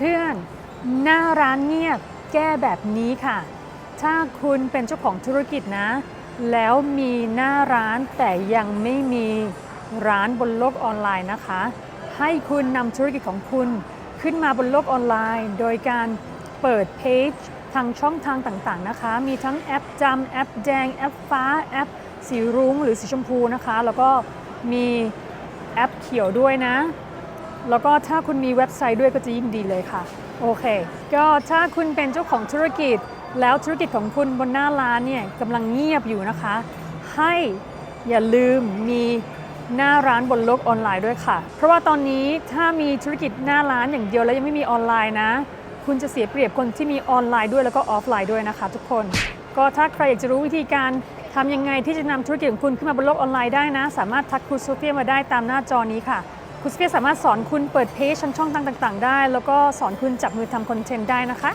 เพื่อนๆ หน้าร้านเงียบแก้แบบนี้ค่ะ ถ้าคุณเป็นเจ้าของธุรกิจนะ แล้วมีหน้าร้านแต่ยังไม่มีร้านบนโลกออนไลน์นะคะ ให้คุณนำธุรกิจของคุณขึ้นมาบนโลกออนไลน์ โดยการเปิดเพจทางช่องทางต่างๆนะคะ มีทั้งแอปจำแอปแดง แอปฟ้า แอปสีรุ้งหรือสีชมพูนะคะ แล้วก็มีแอปเขียวด้วยนะ แล้วก็ถ้าคุณมีเว็บไซต์ด้วยก็จะยิ่งดีเลยค่ะ โอเค ก็ถ้าคุณเป็นเจ้าของธุรกิจ แล้วธุรกิจของคุณบนหน้าร้านเนี่ยกำลังเงียบอยู่นะคะ ให้อย่าลืมมีหน้าร้านบนโลกออนไลน์ด้วยค่ะ เพราะว่าตอนนี้ถ้ามีธุรกิจหน้าร้านอย่างเดียวแล้วยังไม่มีออนไลน์นะ คุณจะเสียเปรียบคนที่มีออนไลน์ด้วยแล้วก็ออฟไลน์ด้วยนะคะทุกคน ก็ถ้าใครอยากจะรู้วิธีการทำยังไงที่จะนำธุรกิจของคุณขึ้นมาบนโลกออนไลน์ได้นะ สามารถทักครูโซเฟียมาได้ตามหน้าจอนี้ค่ะ คุณสเฟียสามารถสอนคุณเปิดเพจช่องทางต่าง ๆ ได้ แล้วก็สอนคุณจับมือทำคอนเทนต์ได้นะคะ